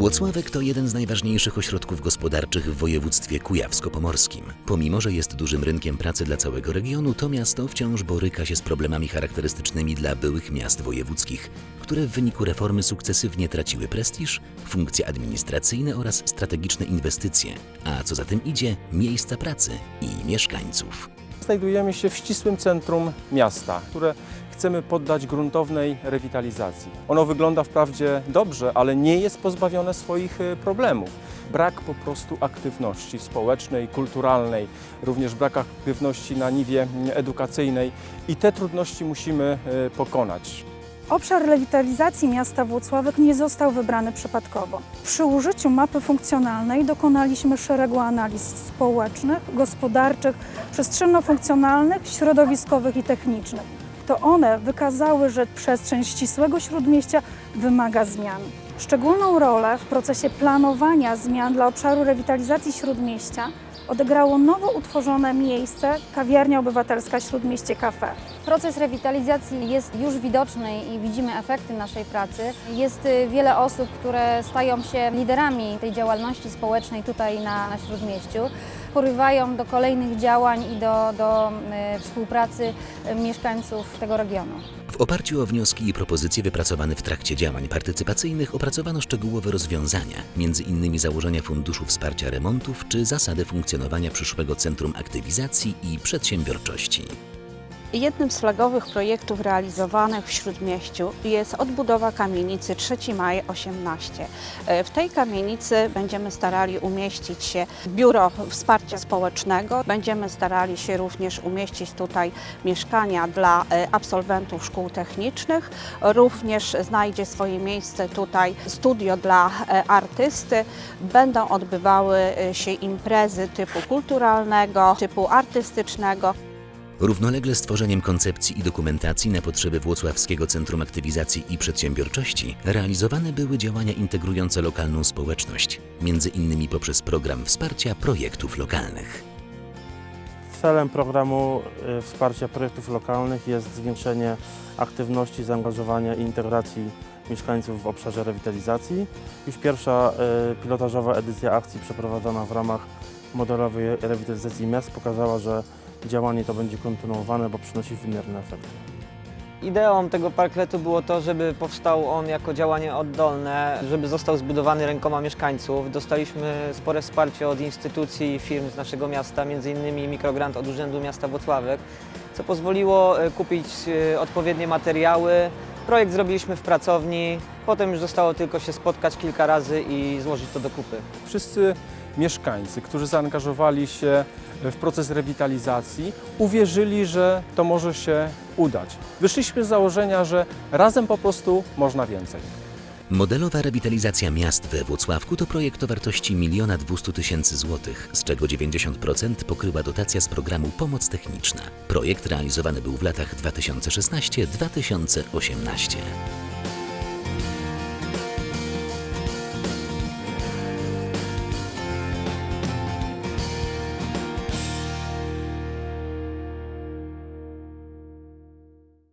Włocławek to jeden z najważniejszych ośrodków gospodarczych w województwie kujawsko-pomorskim. Pomimo, że jest dużym rynkiem pracy dla całego regionu, to miasto wciąż boryka się z problemami charakterystycznymi dla byłych miast wojewódzkich, które w wyniku reformy sukcesywnie traciły prestiż, funkcje administracyjne oraz strategiczne inwestycje, a co za tym idzie, miejsca pracy i mieszkańców. Znajdujemy się w ścisłym centrum miasta, które chcemy poddać gruntownej rewitalizacji. Ono wygląda wprawdzie dobrze, ale nie jest pozbawione swoich e, problemów. Brak po prostu aktywności społecznej, kulturalnej, również brak aktywności na niwie mm, edukacyjnej i te trudności musimy e, pokonać. Obszar rewitalizacji miasta Włocławek nie został wybrany przypadkowo. Przy użyciu mapy funkcjonalnej dokonaliśmy szeregu analiz społecznych, gospodarczych, przestrzenno-funkcjonalnych, środowiskowych i technicznych. To one wykazały, że przestrzeń ścisłego śródmieścia wymaga zmian. Szczególną rolę w procesie planowania zmian dla obszaru rewitalizacji śródmieścia odegrało nowo utworzone miejsce Kawiarnia Obywatelska Śródmieście Cafe. Proces rewitalizacji jest już widoczny i widzimy efekty naszej pracy. Jest y, wiele osób, które stają się liderami tej działalności społecznej tutaj na, na Śródmieściu. Porywają do kolejnych działań i do, do y, współpracy y, mieszkańców tego regionu. W oparciu o wnioski i propozycje wypracowane w trakcie działań partycypacyjnych opracowano szczegółowe rozwiązania, innymi założenia Funduszu Wsparcia Remontów czy zasady funkcjonowania przyszłego Centrum Aktywizacji i Przedsiębiorczości. Jednym z flagowych projektów realizowanych w Śródmieściu jest odbudowa kamienicy 3 Maj 18. E, W tej kamienicy będziemy starali umieścić się biuro wsparcia społecznego. Będziemy starali się również umieścić tutaj mieszkania dla e, absolwentów szkół technicznych. Również znajdzie swoje miejsce tutaj studio dla e, artysty. Będą odbywały się imprezy typu kulturalnego, typu artystycznego. Równolegle z tworzeniem koncepcji i dokumentacji na potrzeby Włocławskiego Centrum Aktywizacji i Przedsiębiorczości realizowane były działania integrujące lokalną społeczność, między innymi poprzez program wsparcia projektów lokalnych. Celem programu y, wsparcia projektów lokalnych jest zwiększenie aktywności, zaangażowania i integracji mieszkańców w obszarze rewitalizacji. Już pierwsza y, pilotażowa edycja akcji przeprowadzona w ramach modelowej rewitalizacji miast pokazała, że działanie to będzie kontynuowane, bo przynosi wymierne efekty. Ideą tego parkletu było to, żeby powstał on jako działanie oddolne, żeby został zbudowany rękoma mieszkańców. Dostaliśmy spore wsparcie od instytucji i firm z naszego miasta, m.in. mikrogrant od Urzędu Miasta Włocławek, co pozwoliło e, kupić e, odpowiednie materiały. Projekt zrobiliśmy w pracowni, potem już zostało tylko się spotkać kilka razy i złożyć to do kupy. Wszyscy mieszkańcy, którzy zaangażowali się w proces rewitalizacji, uwierzyli, że to może się udać. Wyszliśmy z założenia, że razem po prostu można więcej. Modelowa rewitalizacja miast we Włocławku to projekt o wartości 1 200 tysięcy złotych, z czego 90% pokryła dotacja z programu Pomoc Techniczna. Projekt realizowany był w latach 2016-2018.